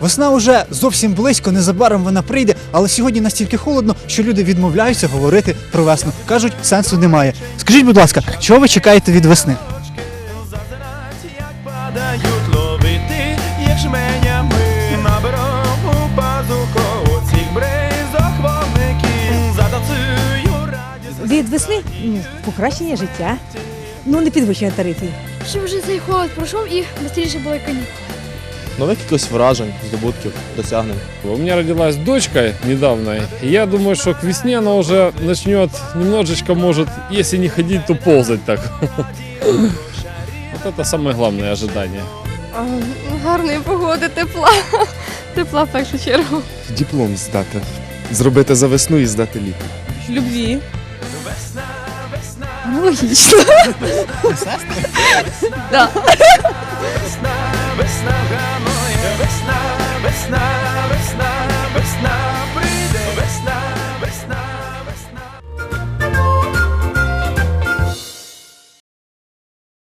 Весна вже зовсім близько, незабаром вона прийде, але сьогодні настільки холодно, що люди відмовляються говорити про весну. Кажуть, сенсу немає. Скажіть, будь ласка, чого ви чекаєте від весни? Від весни ну, покращення життя. Ну, не підвищення тарифів. Щоб вже цей холод пройшов і швидше були канікули. Нових якихось вражень, здобутків, досягнень. У меня родилась дочка недавно, и я думаю, что к весне она уже начнет немножечко, может, если не ходить, то ползать так. Вот это самое главное ожидание. Гарної погоди, тепла. Тепла в першу чергу. диплом здати. Зробити за весну і здати літо. Любві. Ну, логічно. весна,